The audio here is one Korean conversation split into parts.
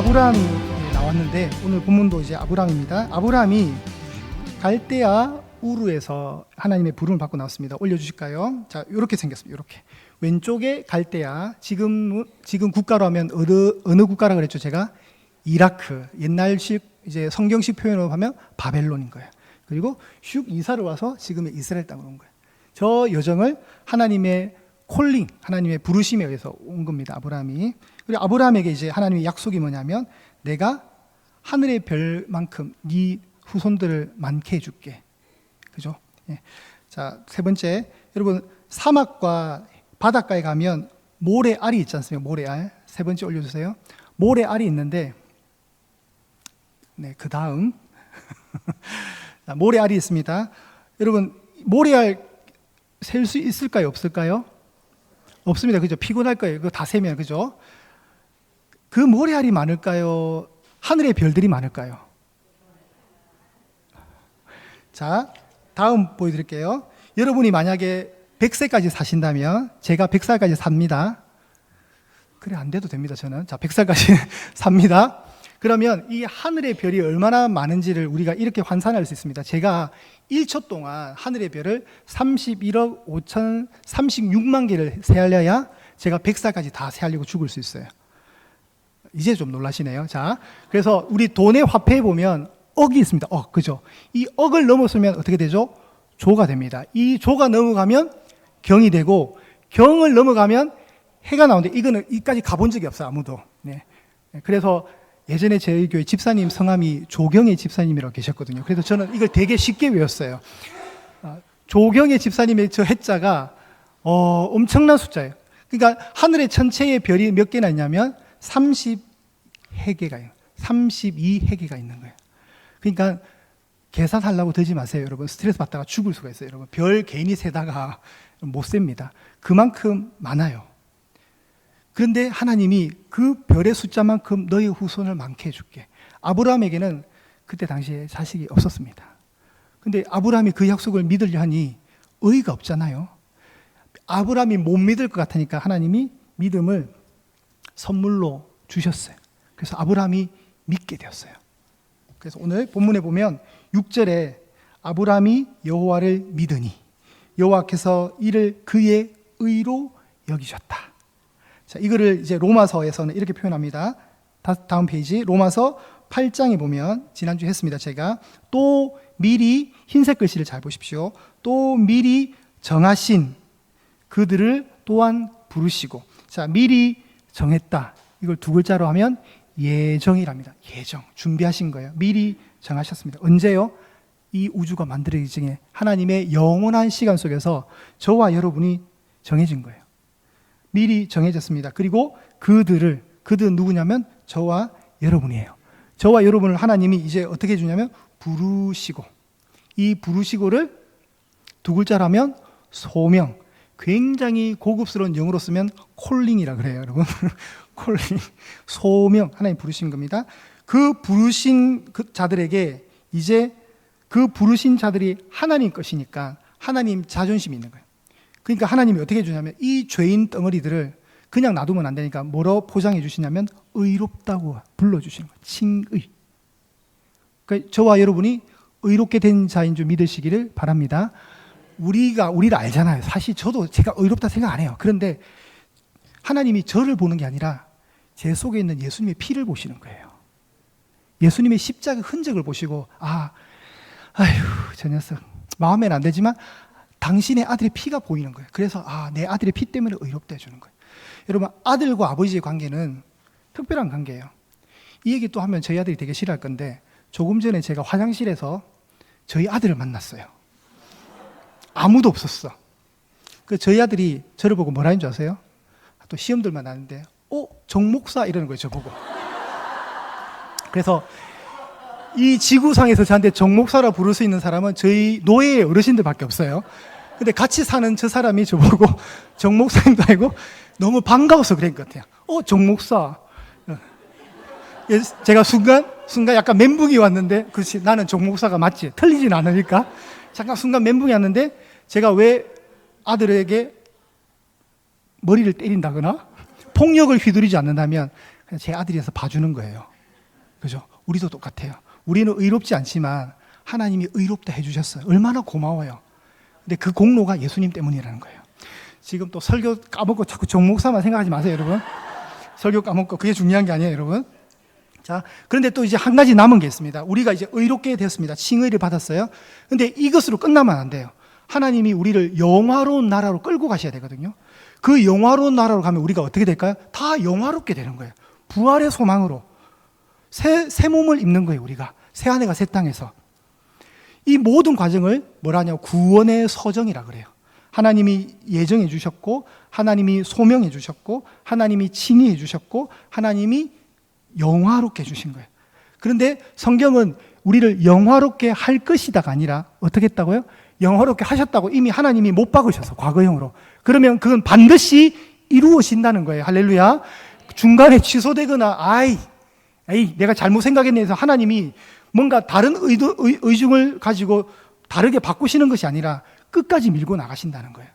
아브라함이 나왔는데 오늘 본문도 이제 아브라함입니다. 아브라함이 갈대아 우르에서 하나님의 부름을 받고 나왔습니다. 올려주실까요? 자, 이렇게 생겼습니다. 이렇게 왼쪽에 갈대아 지금 지금 국가로 하면 어느 어느 국가라 그랬죠? 제가 이라크 옛날식 이제 성경식 표현으로 하면 바벨론인 거예요. 그리고 슉 이사를 와서 지금의 이스라엘 땅으로 온 거예요. 저 여정을 하나님의 콜링, 하나님의 부르심에 의해서 온 겁니다. 아브라함이. 그리고 아브라함에게 이제 하나님의 약속이 뭐냐면 내가 하늘의 별만큼 네 후손들을 많게 해줄게. 그죠? 예. 자, 세 번째. 여러분, 사막과 바닷가에 가면 모래알이 있지 않습니까? 모래알. 세 번째 올려주세요. 모래알이 있는데, 네, 그 다음. 자, 모래알이 있습니다. 여러분, 모래알 셀 수 있을까요? 없을까요? 없습니다. 그죠? 피곤할 거예요. 그거 다 세면, 그죠? 그 모래알이 많을까요? 하늘의 별들이 많을까요? 자, 다음 보여드릴게요. 여러분이 만약에 100세까지 사신다면 제가 100살까지 삽니다. 그래, 안 돼도 됩니다, 저는. 자, 100살까지 삽니다. 그러면 이 하늘의 별이 얼마나 많은지를 우리가 이렇게 환산할 수 있습니다. 제가 1초 동안 하늘의 별을 31억 5천 36만 개를 세하려야 제가 100살까지 다 세하려고 죽을 수 있어요. 이제 좀 놀라시네요. 자, 그래서 우리 돈의 화폐에 보면 억이 있습니다. 억, 그죠? 이 억을 넘었으면 어떻게 되죠? 조가 됩니다. 이 조가 넘어가면 경이 되고 경을 넘어가면 해가 나오는데 이거는 이까지 가본 적이 없어요. 아무도. 네. 그래서 예전에 저희 교회 집사님 성함이 조경의 집사님이라고 계셨거든요. 그래서 저는 이걸 되게 쉽게 외웠어요. 아, 조경의 집사님의 저 해자가 어, 엄청난 숫자예요. 그러니까 하늘의 천체의 별이 몇 개나 있냐면 30해계가요. 32해계가 있는 거예요. 그러니까 계산하려고 들지 마세요, 여러분. 스트레스 받다가 죽을 수가 있어요, 여러분. 별 괜히 세다가 못 셉니다. 그만큼 많아요. 그런데 하나님이 그 별의 숫자만큼 너희 후손을 많게 해줄게. 아브라함에게는 그때 당시에 자식이 없었습니다. 근데 아브라함이 그 약속을 믿으려 하니 의의가 없잖아요. 아브라함이 못 믿을 것 같으니까 하나님이 믿음을 선물로 주셨어요. 그래서 아브라함이 믿게 되었어요. 그래서 오늘 본문에 보면 6절에 아브라함이 여호와를 믿으니 여호와께서 이를 그의 의로 여기셨다. 자, 이거를 이제 로마서에서는 이렇게 표현합니다. 다, 다음 페이지 로마서 8장에 보면 지난주 했습니다. 제가 또 미리 흰색 글씨를 잘 보십시오. 또 미리 정하신 그들을 또한 부르시고 자, 미리 정했다. 이걸 두 글자로 하면 예정이랍니다. 예정. 준비하신 거예요. 미리 정하셨습니다. 언제요? 이 우주가 만들어지기 전에 하나님의 영원한 시간 속에서 저와 여러분이 정해진 거예요. 미리 정해졌습니다. 그리고 그들을 그들은 누구냐면 저와 여러분이에요. 저와 여러분을 하나님이 이제 어떻게 해주냐면 부르시고 이 부르시고를 두 글자라면 소명 굉장히 고급스러운 영어로 쓰면 콜링이라 그래요, 여러분. 콜링 소명 하나님 부르신 겁니다. 그 부르신 그 자들에게 이제 그 부르신 자들이 하나님 것이니까 하나님 자존심이 있는 거예요. 그러니까 하나님이 어떻게 해주냐면 이 죄인 덩어리들을 그냥 놔두면 안 되니까 뭐로 포장해 주시냐면 의롭다고 불러주시는 거예요. 칭의. 그러니까 저와 여러분이 의롭게 된 자인 줄 믿으시기를 바랍니다. 우리가 우리를 알잖아요. 사실 저도 제가 의롭다 생각 안 해요. 그런데 하나님이 저를 보는 게 아니라 제 속에 있는 예수님의 피를 보시는 거예요. 예수님의 십자가 흔적을 보시고 아, 아휴 저 녀석 마음에는 안 되지만 당신의 아들의 피가 보이는 거예요. 그래서 아, 내 아들의 피 때문에 의롭다 해주는 거예요. 여러분 아들과 아버지의 관계는 특별한 관계예요. 이 얘기 또 하면 저희 아들이 되게 싫어할 건데 조금 전에 제가 화장실에서 저희 아들을 만났어요. 아무도 없었어. 그 저희 아들이 저를 보고 뭐라 하는 줄 아세요? 또 시험들만 나는데, 어, 정목사 이러는 거예요, 저보고. 그래서 이 지구상에서 저한테 정목사라 부를 수 있는 사람은 저희 노예의 어르신들밖에 없어요. 근데 같이 사는 저 사람이 저보고 정목사님도 아니고 너무 반가워서 그런 것 같아요. 어, 정목사. 예, 제가 순간, 순간 약간 멘붕이 왔는데, 그렇지, 나는 정목사가 맞지. 틀리진 않으니까. 잠깐 순간 멘붕이 왔는데, 제가 왜 아들에게 머리를 때린다거나 폭력을 휘두르지 않는다면 제 아들이어서 봐주는 거예요. 그죠? 우리도 똑같아요. 우리는 의롭지 않지만 하나님이 의롭다 해주셨어요. 얼마나 고마워요. 근데 그 공로가 예수님 때문이라는 거예요. 지금 또 설교 까먹고 자꾸 정목사만 생각하지 마세요, 여러분. 설교 까먹고 그게 중요한 게 아니에요, 여러분. 자, 그런데 또 이제 한 가지 남은 게 있습니다. 우리가 이제 의롭게 됐습니다. 칭의를 받았어요. 근데 이것으로 끝나면 안 돼요. 하나님이 우리를 영화로운 나라로 끌고 가셔야 되거든요. 그 영화로운 나라로 가면 우리가 어떻게 될까요? 다 영화롭게 되는 거예요. 부활의 소망으로. 새, 새 몸을 입는 거예요, 우리가. 새 아내가 새 땅에서. 이 모든 과정을 뭐라냐 구원의 서정이라 그래요. 하나님이 예정해 주셨고, 하나님이 소명해 주셨고, 하나님이 칭의해 주셨고, 하나님이 영화롭게 해주신 거예요. 그런데 성경은 우리를 영화롭게 할 것이다가 아니라 어떻게 했다고요? 영화롭게 하셨다고 이미 하나님이 못 박으셔서 과거형으로. 그러면 그건 반드시 이루어진다는 거예요. 할렐루야. 중간에 취소되거나 아이, 에이, 내가 잘못 생각했네 해서 하나님이 뭔가 다른 의도, 의, 의중을 가지고 다르게 바꾸시는 것이 아니라 끝까지 밀고 나가신다는 거예요.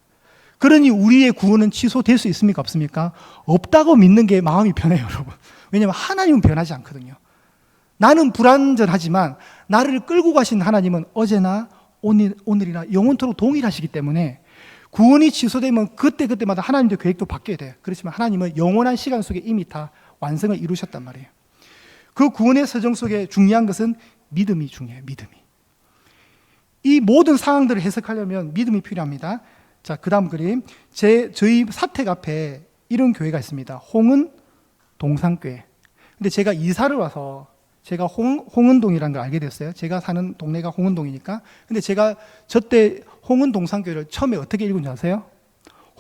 그러니 우리의 구원은 취소될 수 있습니까? 없습니까? 없다고 믿는 게 마음이 편해요, 여러분. 왜냐하면 하나님은 변하지 않거든요. 나는 불완전하지만 나를 끌고 가신 하나님은 어제나 오늘, 오늘이나 영원토록 동일하시기 때문에 구원이 취소되면 그때그때마다 하나님의 계획도 바뀌어야 돼요. 그렇지만 하나님은 영원한 시간 속에 이미 다 완성을 이루셨단 말이에요. 그 구원의 서정 속에 중요한 것은 믿음이 중요해요. 믿음이. 이 모든 상황들을 해석하려면 믿음이 필요합니다. 자, 그 다음 그림. 제, 저희 사택 앞에 이런 교회가 있습니다. 홍은 동산교회. 근데 제가 이사를 와서 제가 홍, 홍은동이라는 걸 알게 됐어요. 제가 사는 동네가 홍은동이니까. 근데 제가 저때 홍은동 산교회를 처음에 어떻게 읽은 줄 아세요?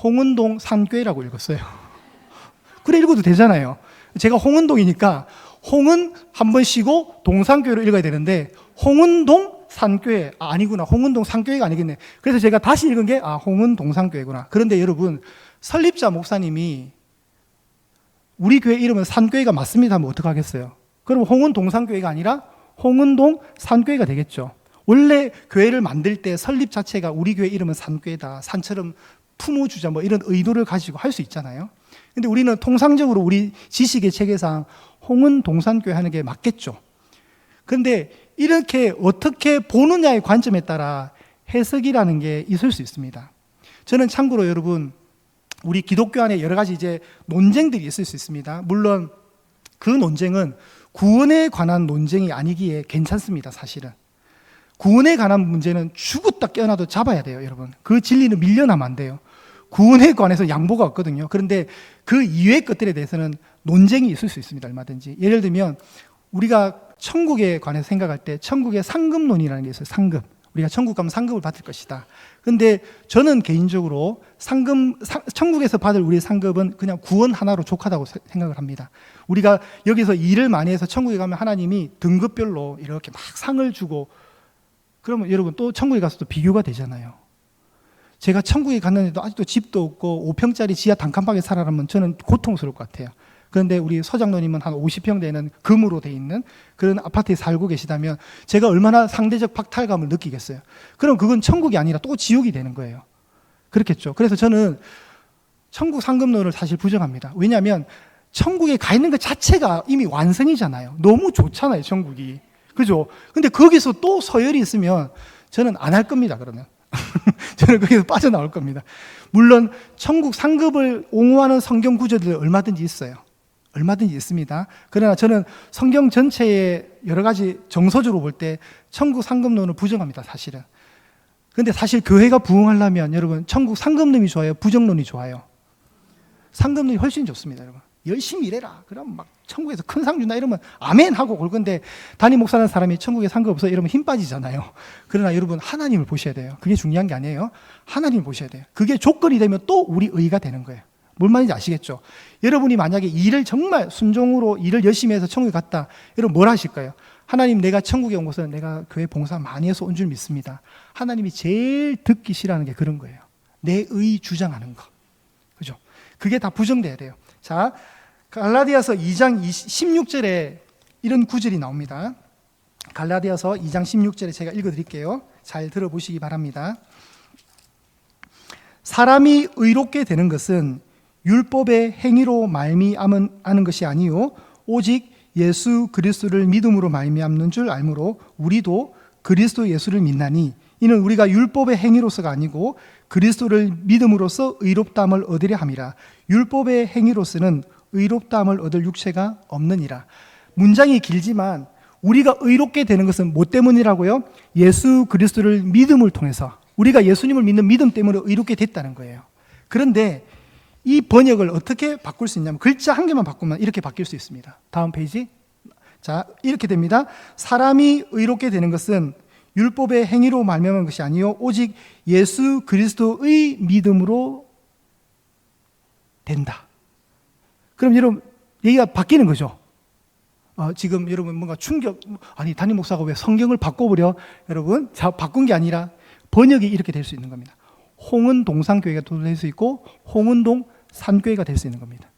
홍은동 산교회라고 읽었어요. 그래 읽어도 되잖아요. 제가 홍은동이니까 홍은 한 번 쉬고 동산교회로 읽어야 되는데 홍은동 산교회 아, 아니구나 홍은동 산교회가 아니겠네. 그래서 제가 다시 읽은 게 아 홍은동 산교회구나. 그런데 여러분 설립자 목사님이 우리 교회 이름은 산교회가 맞습니다 하면 어떡하겠어요? 그럼 홍은 동산교회가 아니라 홍은동 산교회가 되겠죠. 원래 교회를 만들 때 설립 자체가 우리 교회 이름은 산교회다. 산처럼 품어주자 뭐 이런 의도를 가지고 할 수 있잖아요. 근데 우리는 통상적으로 우리 지식의 체계상 홍은 동산교회 하는 게 맞겠죠. 그런데 이렇게 어떻게 보느냐의 관점에 따라 해석이라는 게 있을 수 있습니다. 저는 참고로 여러분 우리 기독교 안에 여러 가지 이제 논쟁들이 있을 수 있습니다. 물론 그 논쟁은 구원에 관한 논쟁이 아니기에 괜찮습니다, 사실은. 구원에 관한 문제는 죽었다 깨어나도 잡아야 돼요, 여러분. 그 진리는 밀려나면 안 돼요. 구원에 관해서 양보가 없거든요. 그런데 그 이외의 것들에 대해서는 논쟁이 있을 수 있습니다, 얼마든지. 예를 들면, 우리가 천국에 관해서 생각할 때 천국의 상급론이라는 게 있어요, 상급. 우리가 천국 가면 상급을 받을 것이다. 근데 저는 개인적으로 상급, 상, 천국에서 받을 우리의 상급은 그냥 구원 하나로 족하다고 세- 생각을 합니다. 우리가 여기서 일을 많이 해서 천국에 가면 하나님이 등급별로 이렇게 막 상을 주고 그러면 여러분 또 천국에 가서 또 비교가 되잖아요. 제가 천국에 갔는데도 아직도 집도 없고 5평짜리 지하 단칸방에 살아라면 저는 고통스러울 것 같아요. 그런데 우리 서장로님은 한 50평 되는 금으로 돼 있는 그런 아파트에 살고 계시다면 제가 얼마나 상대적 박탈감을 느끼겠어요. 그럼 그건 천국이 아니라 또 지옥이 되는 거예요. 그렇겠죠. 그래서 저는 천국 상급론을 사실 부정합니다. 왜냐하면 천국에 가 있는 것 자체가 이미 완성이잖아요. 너무 좋잖아요, 천국이. 그죠? 근데 거기서 또 서열이 있으면 저는 안 할 겁니다, 그러면. 저는 거기서 빠져나올 겁니다. 물론 천국 상급을 옹호하는 성경 구절들 얼마든지 있어요. 얼마든지 있습니다. 그러나 저는 성경 전체의 여러 가지 정서적으로 볼 때 천국 상급론을 부정합니다, 사실은. 근데 사실 교회가 부흥하려면 여러분 천국 상급론이 좋아요, 부정론이 좋아요. 상급론이 훨씬 좋습니다, 여러분. 열심히 일해라. 그럼 막 천국에서 큰 상 준다 이러면 아멘 하고 걸 건데 담임 목사라는 사람이 천국에 상급 없어 이러면 힘 빠지잖아요. 그러나 여러분 하나님을 보셔야 돼요. 그게 중요한 게 아니에요. 하나님을 보셔야 돼요. 그게 조건이 되면 또 우리 의가 되는 거예요. 뭔 말인지 아시겠죠? 여러분이 만약에 일을 정말 순종으로 일을 열심히 해서 천국에 갔다. 여러분 뭘 하실 거예요? 하나님 내가 천국에 온 것은 내가 교회 봉사 많이 해서 온 줄 믿습니다. 하나님이 제일 듣기 싫어하는 게 그런 거예요. 내 의 주장하는 거. 그죠? 그게 다 부정돼야 돼요. 자, 갈라디아서 2장 16절에 이런 구절이 나옵니다. 갈라디아서 2장 16절에 제가 읽어 드릴게요. 잘 들어보시기 바랍니다. 사람이 의롭게 되는 것은 율법의 행위로 말미암은 것이 아니요 오직 예수 그리스도를 믿음으로 말미암는 줄 알므로 우리도 그리스도 예수를 믿나니 이는 우리가 율법의 행위로서가 아니고 그리스도를 믿음으로써 의롭다함을 얻으려 함이라 율법의 행위로서는 의롭다함을 얻을 육체가 없느니라 문장이 길지만 우리가 의롭게 되는 것은 뭐 때문이라고요? 예수 그리스도를 믿음을 통해서 우리가 예수님을 믿는 믿음 때문에 의롭게 됐다는 거예요. 그런데 이 번역을 어떻게 바꿀 수 있냐면 글자 한 개만 바꾸면 이렇게 바뀔 수 있습니다. 다음 페이지. 자, 이렇게 됩니다. 사람이 의롭게 되는 것은 율법의 행위로 말미암은 것이 아니요 오직 예수 그리스도의 믿음으로 된다. 그럼 여러분 얘기가 바뀌는 거죠. 어, 지금 여러분 뭔가 충격 아니 담임 목사가 왜 성경을 바꿔버려 여러분 자 바꾼 게 아니라 번역이 이렇게 될 수 있는 겁니다. 홍은 동산교회가 될수 있고 홍은동 산교회가 될 수 있는 겁니다.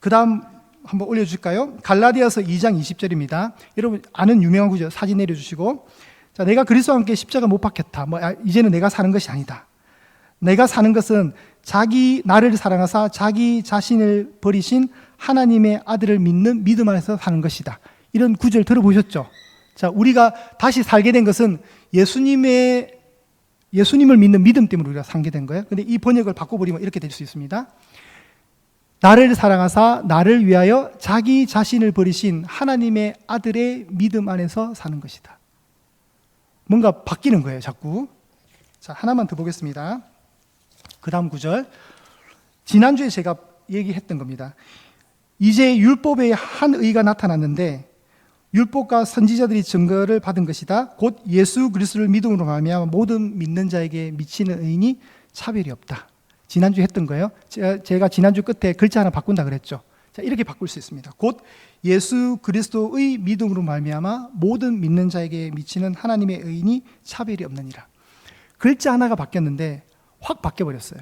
그 다음 한번 올려줄까요? 갈라디아서 2장 20절입니다. 여러분 아는 유명한 구절 사진 내려주시고 자 내가 그리스도와 함께 십자가 못 박혔다. 뭐 아, 이제는 내가 사는 것이 아니다. 내가 사는 것은 자기 나를 사랑하사 자기 자신을 버리신 하나님의 아들을 믿는 믿음 안에서 사는 것이다. 이런 구절 들어보셨죠? 자, 우리가 다시 살게 된 것은 예수님의 예수님을 믿는 믿음 때문에 우리가 살게 된 거예요. 근데 이 번역을 바꿔버리면 이렇게 될 수 있습니다. 나를 사랑하사 나를 위하여 자기 자신을 버리신 하나님의 아들의 믿음 안에서 사는 것이다. 뭔가 바뀌는 거예요, 자꾸. 자, 하나만 더 보겠습니다. 그 다음 구절. 지난주에 제가 얘기했던 겁니다. 이제 율법의 한 의가 나타났는데 율법과 선지자들이 증거를 받은 것이다. 곧 예수 그리스도를 믿음으로 말미암아 모든 믿는 자에게 미치는 의인이 차별이 없다. 지난주 에 했던 거예요. 제가, 제가 지난주 끝에 글자 하나 바꾼다 그랬죠. 자, 이렇게 바꿀 수 있습니다. 곧 예수 그리스도의 믿음으로 말미암아 모든 믿는 자에게 미치는 하나님의 의인이 차별이 없느니라. 글자 하나가 바뀌었는데 확 바뀌어 버렸어요.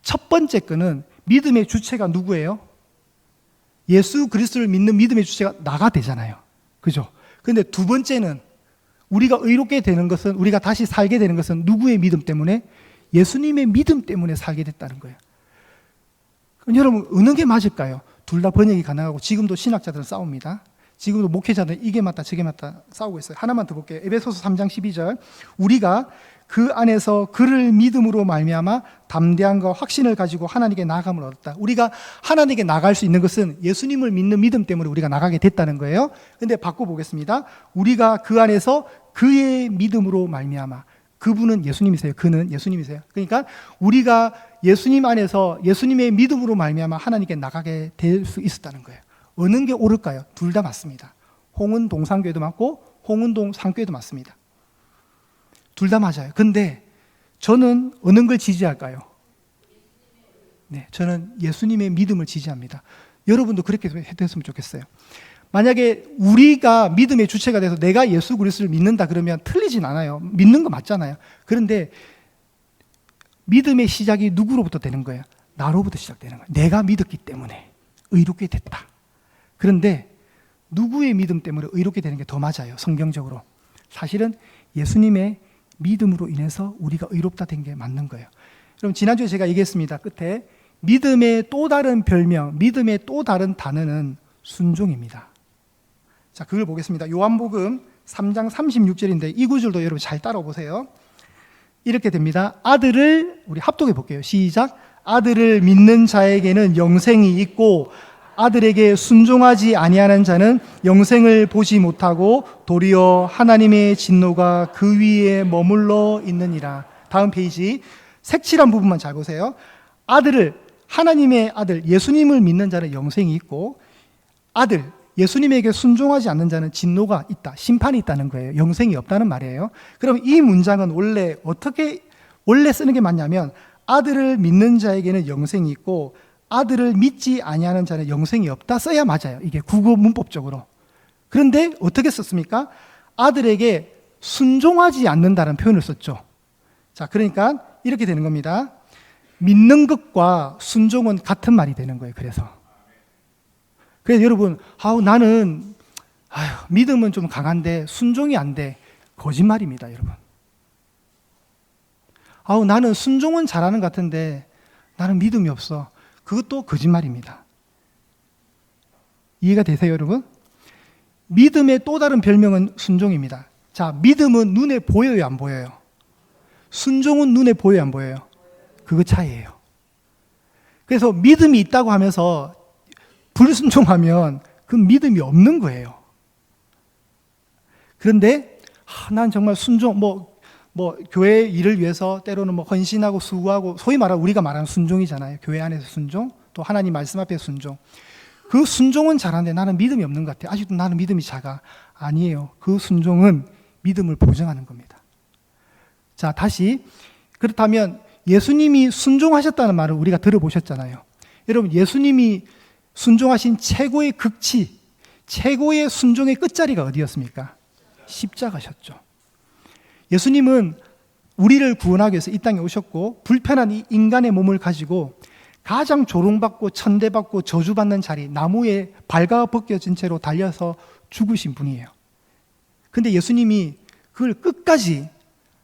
첫 번째 거는 믿음의 주체가 누구예요? 예수 그리스도를 믿는 믿음의 주체가 나가 되잖아요. 그죠? 근데 두 번째는 우리가 의롭게 되는 것은 우리가 다시 살게 되는 것은 누구의 믿음 때문에 예수님의 믿음 때문에 살게 됐다는 거예요. 그럼 여러분 어느 게 맞을까요? 둘 다 번역이 가능하고 지금도 신학자들은 싸웁니다. 지금도 목회자들은 이게 맞다 저게 맞다 싸우고 있어요. 하나만 더 볼게요. 에베소서 3장 12절. 우리가 그 안에서 그를 믿음으로 말미암아 담대함과 확신을 가지고 하나님께 나아감을 얻었다. 우리가 하나님께 나갈 수 있는 것은 예수님을 믿는 믿음 때문에 우리가 나가게 됐다는 거예요. 근데 바꿔 보겠습니다. 우리가 그 안에서 그의 믿음으로 말미암아 그분은 예수님이세요. 그는 예수님이세요. 그러니까 우리가 예수님 안에서 예수님의 믿음으로 말미암아 하나님께 나가게 될 수 있었다는 거예요. 어느 게 옳을까요? 둘 다 맞습니다. 홍은 동산교회도 맞고 홍은동 상교회도 맞습니다. 둘 다 맞아요. 근데 저는 어느 걸 지지할까요? 네, 저는 예수님의 믿음을 지지합니다. 여러분도 그렇게 됐으면 좋겠어요. 만약에 우리가 믿음의 주체가 돼서 내가 예수 그리스도를 믿는다 그러면 틀리진 않아요. 믿는 거 맞잖아요. 그런데 믿음의 시작이 누구로부터 되는 거예요? 나로부터 시작되는 거예요. 내가 믿었기 때문에 의롭게 됐다. 그런데 누구의 믿음 때문에 의롭게 되는 게 더 맞아요. 성경적으로. 사실은 예수님의 믿음으로 인해서 우리가 의롭다 된 게 맞는 거예요. 여러분 지난주에 제가 얘기했습니다. 끝에 믿음의 또 다른 별명, 믿음의 또 다른 단어는 순종입니다. 자, 그걸 보겠습니다. 요한복음 3장 36절인데 이 구절도 여러분 잘 따라 보세요. 이렇게 됩니다. 아들을 우리 합독해 볼게요. 시작. 아들을 믿는 자에게는 영생이 있고 아들에게 순종하지 아니하는 자는 영생을 보지 못하고 도리어 하나님의 진노가 그 위에 머물러 있느니라. 다음 페이지 색칠한 부분만 잘 보세요. 아들을 하나님의 아들 예수님을 믿는 자는 영생이 있고 아들 예수님에게 순종하지 않는 자는 진노가 있다. 심판이 있다는 거예요. 영생이 없다는 말이에요. 그럼 이 문장은 원래 어떻게 원래 쓰는 게 맞냐면 아들을 믿는 자에게는 영생이 있고 아들을 믿지 아니하는 자는 영생이 없다 써야 맞아요. 이게 국어 문법적으로. 그런데 어떻게 썼습니까? 아들에게 순종하지 않는다는 표현을 썼죠. 자, 그러니까 이렇게 되는 겁니다. 믿는 것과 순종은 같은 말이 되는 거예요. 그래서. 그래서 여러분, 아우 나는 아유, 믿음은 좀 강한데 순종이 안 돼. 거짓말입니다, 여러분. 아우 나는 순종은 잘하는 것 같은데 나는 믿음이 없어. 그것도 거짓말입니다. 이해가 되세요, 여러분? 믿음의 또 다른 별명은 순종입니다. 자, 믿음은 눈에 보여요, 안 보여요? 순종은 눈에 보여요, 안 보여요? 그거 차이예요. 그래서 믿음이 있다고 하면서 불순종하면 그 믿음이 없는 거예요. 그런데 아, 난 정말 순종 뭐 뭐 교회 일을 위해서 때로는 뭐 헌신하고 수고하고 소위 말하는 우리가 말하는 순종이잖아요. 교회 안에서 순종, 또 하나님 말씀 앞에 순종. 그 순종은 잘하는데 나는 믿음이 없는 것 같아. 아직도 나는 믿음이 작아. 아니에요. 그 순종은 믿음을 보증하는 겁니다. 자, 다시 그렇다면 예수님이 순종하셨다는 말을 우리가 들어보셨잖아요. 여러분, 예수님이 순종하신 최고의 극치, 최고의 순종의 끝자리가 어디였습니까? 십자가셨죠. 예수님은 우리를 구원하기 위해서 이 땅에 오셨고 불편한 이 인간의 몸을 가지고 가장 조롱받고 천대받고 저주받는 자리 나무에 발가 벗겨진 채로 달려서 죽으신 분이에요. 근데 예수님이 그걸 끝까지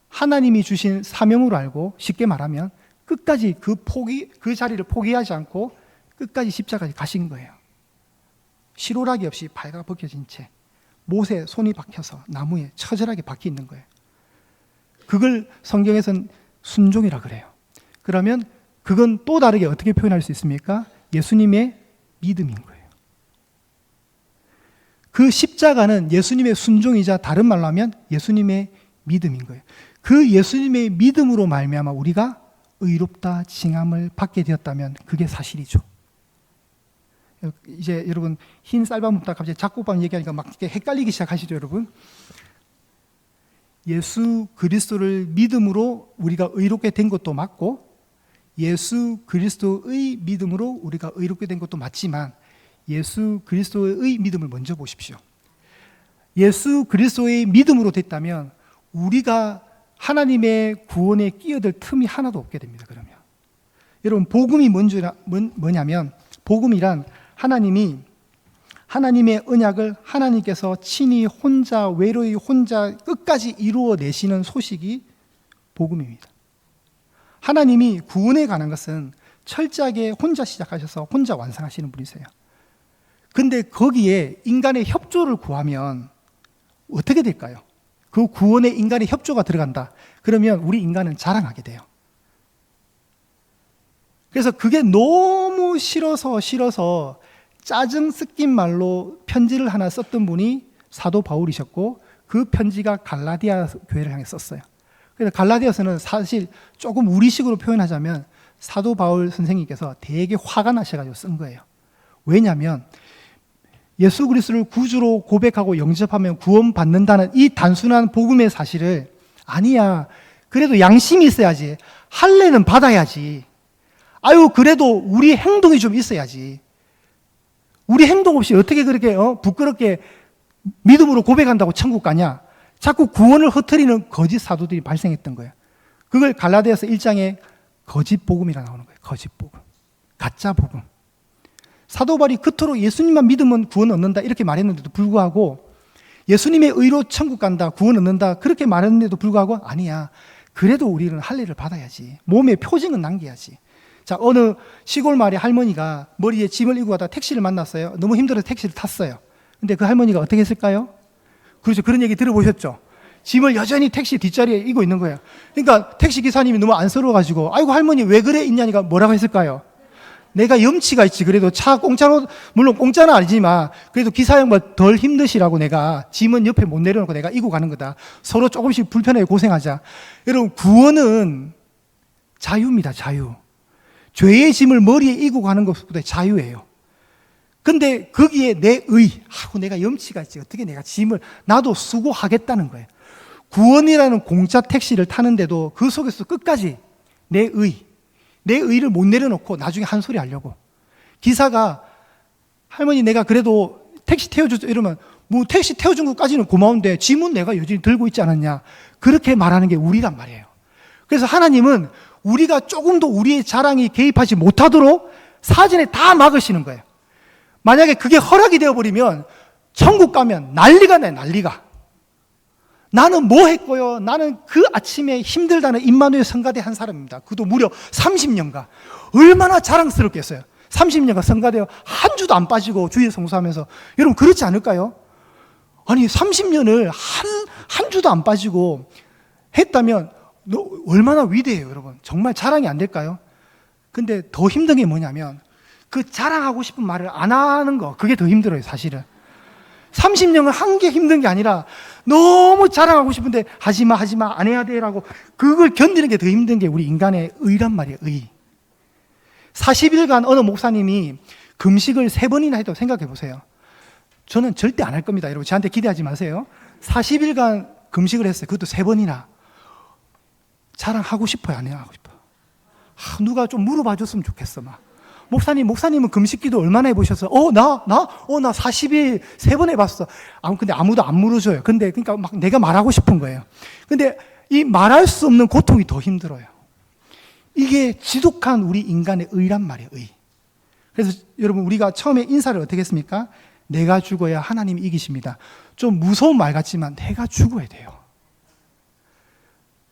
하나님이 주신 사명으로 알고 쉽게 말하면 끝까지 그 포기 그 자리를 포기하지 않고 끝까지 십자가에 가신 거예요. 실오라기 없이 발가 벗겨진 채 못에 손이 박혀서 나무에 처절하게 박혀 있는 거예요. 그걸 성경에서는 순종이라 그래요. 그러면 그건 또 다르게 어떻게 표현할 수 있습니까? 예수님의 믿음인 거예요. 그 십자가는 예수님의 순종이자 다른 말로 하면 예수님의 믿음인 거예요. 그 예수님의 믿음으로 말미암아 우리가 의롭다 칭함을 받게 되었다면 그게 사실이죠. 이제 여러분 흰 쌀밥 먹다 갑자기 잡곡밥 얘기하니까 막 헷갈리기 시작하시죠, 여러분. 예수 그리스도를 믿음으로 우리가 의롭게 된 것도 맞고 예수 그리스도의 믿음으로 우리가 의롭게 된 것도 맞지만 예수 그리스도의 믿음을 먼저 보십시오. 예수 그리스도의 믿음으로 됐다면 우리가 하나님의 구원에 끼어들 틈이 하나도 없게 됩니다. 그러면 여러분 복음이 뭔지라, 뭐냐면 복음이란 하나님이 하나님의 언약을 하나님께서 친히 혼자 외로이 혼자 끝까지 이루어 내시는 소식이 복음입니다. 하나님이 구원에 관한 것은 철저하게 혼자 시작하셔서 혼자 완성하시는 분이세요. 근데 거기에 인간의 협조를 구하면 어떻게 될까요? 그 구원에 인간의 협조가 들어간다. 그러면 우리 인간은 자랑하게 돼요. 그래서 그게 너무 싫어서 싫어서 짜증 섞인 말로 편지를 하나 썼던 분이 사도 바울이셨고 그 편지가 갈라디아 교회를 향해 썼어요. 그래서 갈라디아서는 사실 조금 우리식으로 표현하자면 사도 바울 선생님께서 되게 화가 나셔가지고 쓴 거예요. 왜냐하면 예수 그리스도를 구주로 고백하고 영접하면 구원받는다는 이 단순한 복음의 사실을 아니야. 그래도 양심이 있어야지. 할례는 받아야지. 아유, 그래도 우리 행동이 좀 있어야지. 우리 행동 없이 어떻게 그렇게 어? 부끄럽게 믿음으로 고백한다고 천국 가냐? 자꾸 구원을 흩트리는 거짓 사도들이 발생했던 거예요. 그걸 갈라디아서 1장에 거짓 복음이라 나오는 거예요. 거짓 복음. 가짜 복음. 사도 바울이 그토록 예수님만 믿으면 구원 얻는다 이렇게 말했는데도 불구하고 예수님의 의로 천국 간다, 구원 얻는다 그렇게 말했는데도 불구하고 아니야. 그래도 우리는 할례를 받아야지. 몸에 표징은 남겨야지. 자, 어느 시골 마을의 할머니가 머리에 짐을 이고 가다 택시를 만났어요. 너무 힘들어서 택시를 탔어요. 근데 그 할머니가 어떻게 했을까요? 그렇죠. 그런 얘기 들어보셨죠? 짐을 여전히 택시 뒷자리에 이고 있는 거예요. 그러니까 택시 기사님이 너무 안쓰러워가지고, 아이고, 할머니 왜 그래? 있냐니까 뭐라고 했을까요? 내가 염치가 있지. 그래도 차 공짜로, 물론 공짜는 아니지만, 그래도 기사 양반 덜 힘드시라고 내가 짐은 옆에 못 내려놓고 내가 이고 가는 거다. 서로 조금씩 불편하게 고생하자. 여러분, 구원은 자유입니다, 자유. 죄의 짐을 머리에 이고 가는 것보다 자유예요. 근데 거기에 내 의, 아우, 내가 염치가 있지. 어떻게 내가 짐을, 나도 수고하겠다는 거예요. 구원이라는 공짜 택시를 타는데도 그 속에서 끝까지 내 의, 내 의를 못 내려놓고 나중에 한 소리 하려고. 기사가 할머니 내가 그래도 택시 태워줬어 이러면 뭐 택시 태워준 것까지는 고마운데 짐은 내가 여전히 들고 있지 않았냐. 그렇게 말하는 게 우리란 말이에요. 그래서 하나님은 우리가 조금 더 우리의 자랑이 개입하지 못하도록 사전에 다 막으시는 거예요. 만약에 그게 허락이 되어버리면 천국 가면 난리가 나요, 난리가. 나는 뭐 했고요? 나는 그 아침에 힘들다는 임마누엘 성가대 한 사람입니다. 그도 무려 30년간. 얼마나 자랑스럽겠어요. 30년간 성가되어 한 주도 안 빠지고 주일 성수하면서 여러분 그렇지 않을까요? 아니 30년을 한, 한 주도 안 빠지고 했다면 너 얼마나 위대해요 여러분. 정말 자랑이 안 될까요? 근데 더 힘든 게 뭐냐면 그 자랑하고 싶은 말을 안 하는 거 그게 더 힘들어요 사실은. 30년을 한 게 힘든 게 아니라 너무 자랑하고 싶은데 하지마 하지마 안 해야 돼라고 그걸 견디는 게 더 힘든 게 우리 인간의 의란 말이에요 의. 40일간 어느 목사님이 금식을 세 번이나 해도 생각해 보세요. 저는 절대 안 할 겁니다 여러분. 저한테 기대하지 마세요. 40일간 금식을 했어요. 그것도 세 번이나 자랑하고 싶어요 안 하고 싶어요 아, 누가 좀 물어봐 줬으면 좋겠어 막 목사님, 목사님은 금식 기도 얼마나 해보셨어? 어, 나, 나? 어, 나 40일 세 번 해봤어. 아무, 근데 아무도 안 물어줘요. 근데, 그러니까 막 내가 말하고 싶은 거예요. 근데 이 말할 수 없는 고통이 더 힘들어요. 이게 지독한 우리 인간의 의란 말이에요, 의. 그래서 여러분, 우리가 처음에 인사를 어떻게 했습니까? 내가 죽어야 하나님이 이기십니다. 좀 무서운 말 같지만 내가 죽어야 돼요.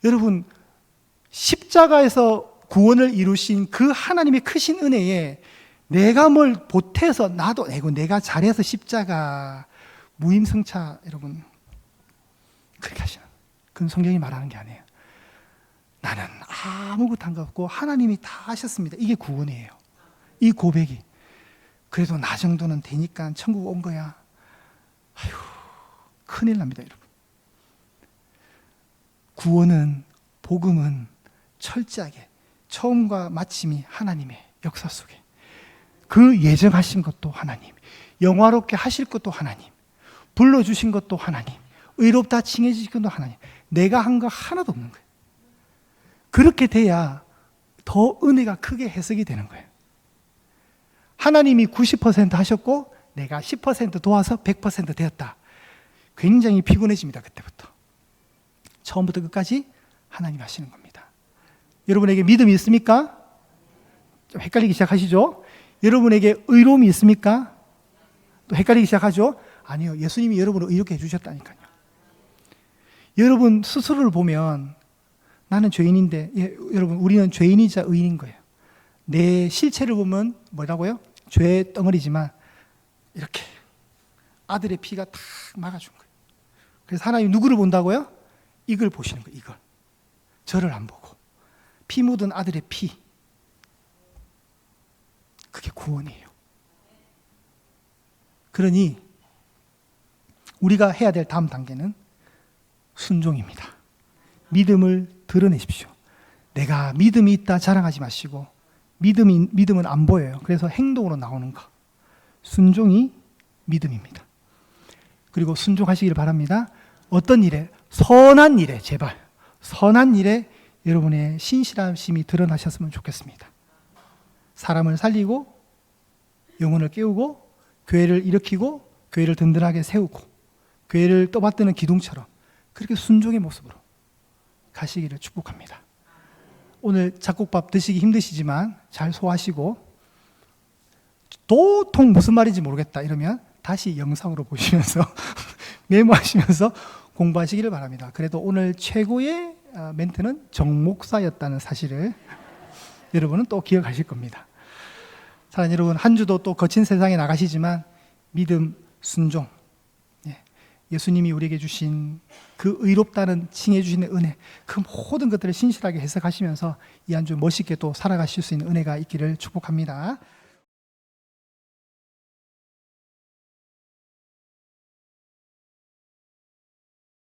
여러분, 십자가에서 구원을 이루신 그 하나님의 크신 은혜에 내가 뭘 보태서 나도 내고 내가 잘해서 십자가 무임승차 여러분 그렇게 하시는 그건 성경이 말하는 게 아니에요. 나는 아무것도 안 갖고 하나님이 다 하셨습니다. 이게 구원이에요. 이 고백이 그래도 나 정도는 되니까 천국 온 거야. 아휴 큰일 납니다, 여러분. 구원은 복음은 철저하게 처음과 마침이 하나님의 역사 속에 그 예정하신 것도 하나님, 영화롭게 하실 것도 하나님, 불러주신 것도 하나님, 의롭다 칭해주신 것도 하나님, 내가 한 거 하나도 없는 거예요. 그렇게 돼야 더 은혜가 크게 해석이 되는 거예요. 하나님이 90% 하셨고 내가 10% 도와서 100% 되었다. 굉장히 피곤해집니다. 그때부터. 처음부터 끝까지 하나님 하시는 겁니다. 여러분에게 믿음이 있습니까? 좀 헷갈리기 시작하시죠? 여러분에게 의로움이 있습니까? 또 헷갈리기 시작하죠? 아니요. 예수님이 여러분을 의롭게 해주셨다니까요. 여러분 스스로를 보면 나는 죄인인데, 예, 여러분, 우리는 죄인이자 의인인 거예요. 내 실체를 보면 뭐라고요? 죄의 덩어리지만 이렇게 아들의 피가 탁 막아준 거예요. 그래서 하나님 누구를 본다고요? 이걸 보시는 거예요, 이걸. 저를 안 보고. 피 묻은 아들의 피. 그게 구원이에요. 그러니 우리가 해야 될 다음 단계는 순종입니다. 믿음을 드러내십시오. 내가 믿음이 있다 자랑하지 마시고 믿음이 믿음은 안 보여요. 그래서 행동으로 나오는 거. 순종이 믿음입니다. 그리고 순종하시기를 바랍니다. 어떤 일에 선한 일에 제발 선한 일에 여러분의 신실하심이 드러나셨으면 좋겠습니다. 사람을 살리고 영혼을 깨우고 교회를 일으키고 교회를 든든하게 세우고 교회를 떠받드는 기둥처럼 그렇게 순종의 모습으로 가시기를 축복합니다. 오늘 잡곡밥 드시기 힘드시지만 잘 소화하시고 도통 무슨 말인지 모르겠다 이러면 다시 영상으로 보시면서 메모하시면서 공부하시기를 바랍니다. 그래도 오늘 최고의 아, 멘트는 정목사였다는 사실을 여러분은 또 기억하실 겁니다. 사랑하는 여러분 한 주도 또 거친 세상에 나가시지만 믿음, 순종, 예, 예수님이 우리에게 주신 그 의롭다는 칭해 주시는 은혜, 그 모든 것들을 신실하게 해석하시면서 이 한 주 멋있게 또 살아가실 수 있는 은혜가 있기를 축복합니다.